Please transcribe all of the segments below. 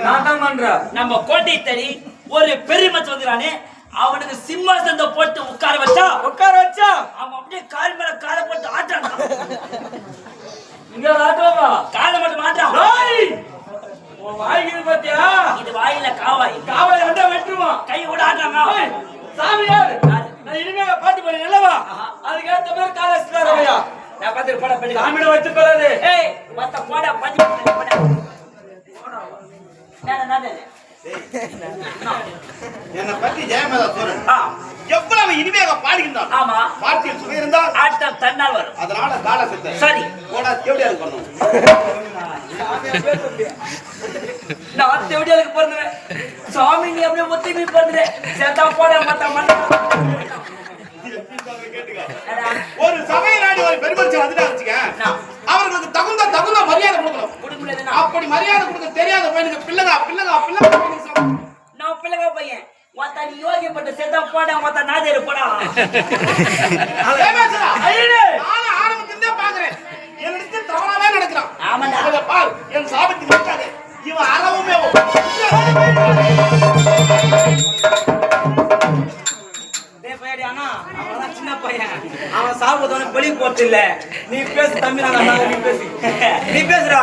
நான் தான் பண்றேன். நம்ம கோட்டை தேடி ஒரு பெருமத்து வந்துறானே அவனுக்கு சிம்மாசனத்தை போட்டு உட்கார வச்சா? உட்கார வச்சா? அவன் அப்படியே கால் மேல காலை போட்டு ஆட்டான் இங்க ஆட்டோவா காலை மட்டும் உன் வாய்க்கு பாத்தியா? இது வாயில காவாய். காவலை வந்தா வெட்டுருவான் கை கூட ஆட்டாங்க சாமியார் நான் இனிமே பாட்டு பண்ணி நல்லவா அதுக்கேத்த மாதிரி காலேஜ் நான் பார்த்து போட பண்ணி. சாமியிட வச்சு போறாரு ஏய் மத்த போட பஞ்சு போட. என்னை பத்தி ஜெயமதா சொல்றேன். எவ்வளவு இனிமையாக பாடுகின்றான். ஆமா. பாட்டில் சுவை இருந்தால் ஆட்டம் தன்னால் வரும். அதனால கால சித்த சரி. போடா தேவடியா இருக்கணும் நான் தேவடியாளுக்கு பிறந்தவன் சாமி நீ அப்படியே ஒத்திமி பிறந்தேன் சேத்தா போட மத்த மண்ண. மரியாதை கொடுக்க தெரியாத பையனுக்கு பிள்ளைங்க பையனுக்கு சொல்ல- நான் பிள்ளைங்க பையன் ஒத்த நீ யோகிப்பட்ட சேத்தா போட மத்த நாதேரு போடா பேசுறா. நானும் ஆரம்பத்திலிருந்தே பார்க்கிறேன். என்னிடத்தில் தவறாவே நடக்கிறான். பார், என் சாபத்தில் இருக்காதே. இவன் அறவுமே டேய் பையடி அண்ணா அவன் சின்ன பையன் அவன் வெளிய போறது இல்ல நீ பேசு அண்ணா, நீ பேசு நீ பேசுடா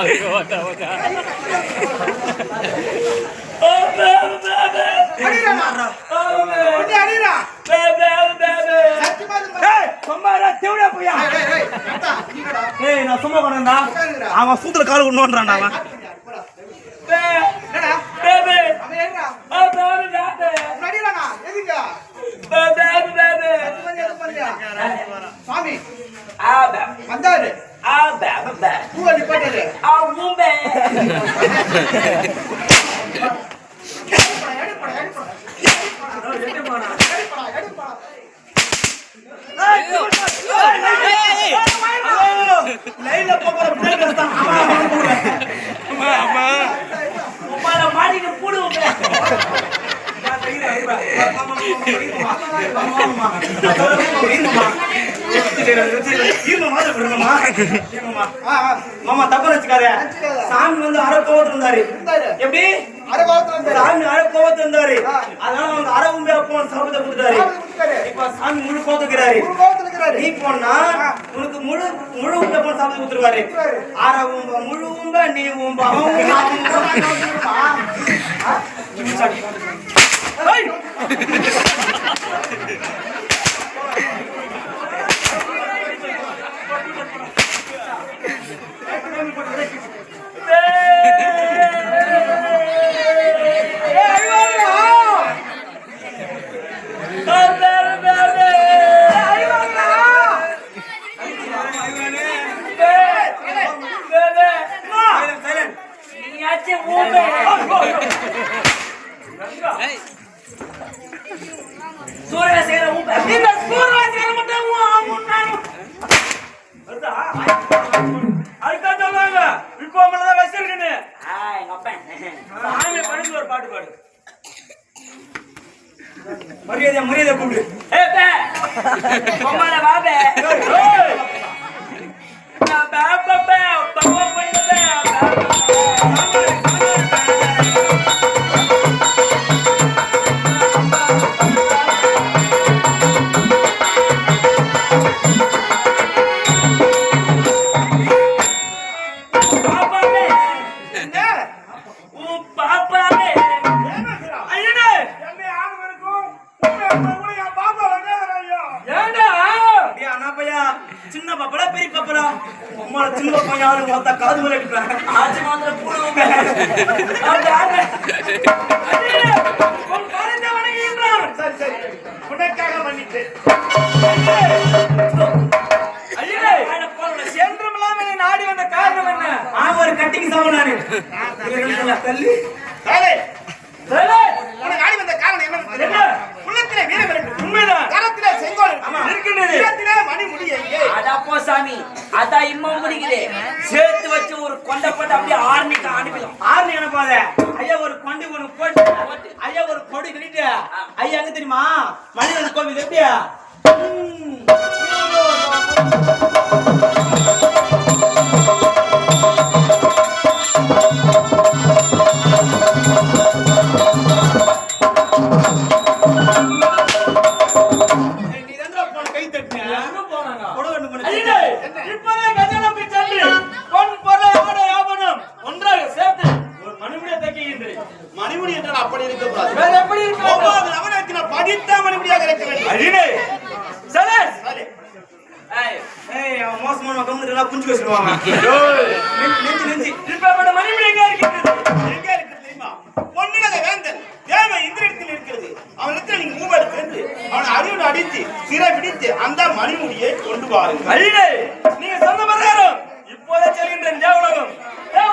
சும்மா கொண்டா அவன் சூத்துல கால் கொண்டுன்றான்டா அவன் போடா. பே என்னடா? பே பே அவன் ஏறுடா. ஓ பே பே பே அவன் அடிடாண்ணா. எதுக்கு? பே பே பே பே அது பண்ணி, அது பண்ணியா? சாமி ஆ பே வந்தாரு ஆ பே பே பூவை நிப்பாட்டாரு ஆ உபே லைன்ல போற தான் உமால மாமா தப்பு வச்சுக்காரு சாமி வந்து அரை கோவத்துல இருந்தாரு எப்படி சாமி அரை கோவத்துல இருந்தாரு. அதனால அவங்க அரை உண்மை அப்போ சாபத்தை கொடுத்தாரு. இப்ப சாமி முழு கோத்துக்கிறாரு. நீ போனா உனக்கு முழு முழு உண்மை அப்போ சாபத்தை கொடுத்துருவாரு. கொடுத்துருவாரு. அரை உம்ப முழு உம்ப நீ உம்ப அவன் உம்ப, அவன் உம்ப. ஏய்! Silent, silent. சூரியசேகர ஊப்ப இந்த சூரியசேகர மட்டும் ஆமும் நானும் வருதா? அதுதான் சொல்லுவாங்க எங்க அப்பன் சாமி பணிந்து ஒரு பாட்டு பாடு. மரியாதை மரியாதை கூப்பிடு. ஏ பே கொம்மால அம்மா சின்ன பார்த்தா காது மேல இருக்கிறாங்க ஆச்சு மாத்திர பூடுவாங்க சரி சரி. உனக்காக மன்னிட்டேன் நாடி வந்த காரணம் என்ன? ஆமா ஒரு கட்டிங் சாவு தள்ளி. உனக்கு ஆடி வந்த காரணம் என்ன? உள்ளத்திலே வீரம் இருக்கு. உண்மைதான். கரத்திலே செங்கோல் இருக்கின்றது. மணி அடப்போ சாமி அதான் இம்மம் பிடிக்குது சேர்த்து வச்சு ஒரு கொண்டை போட்டு அப்படியே ஆர்மிக்கு அனுப்பிடும் ஆர்னி அனுப்பாத. ஐயா ஒரு கொண்டு ஒண்ணு போட்டு ஐயா ஒரு கொடி கட்டிட்டு. ஐயா எங்க தெரியுமா? மனிதன் கோவில் எப்படியா? மணிமுடி என்றால் அப்படி இருக்கக்கூடாது வேற எப்படி இருக்கிறது ஒவ்வொரு நவரத்தின படித்த மணிமுடியாக இருக்க வேண்டும். சலேஷ் சரி. ஏய் ஏய் அவன் மோசமான கம்முன்னு புரிஞ்சு வச்சிருவாங்க நெஞ்சு நெஞ்சு இப்ப மணிமுடி எங்க இருக்கிறது? எங்க இருக்கு தெரியுமா? பொன்னிலக வேந்தன் தேவ இந்திரத்தில் இருக்கிறது. அவனிடத்தில் நீங்க மூவர் சென்று அவனை அறிவுடன் அடித்து சிறை பிடித்து அந்த மணிமுடியை கொண்டு வாருங்கள். அடினே நீங்க சொன்ன பிரகாரம் இப்போதே செல்கின்றேன் தேவலோகம் தேவ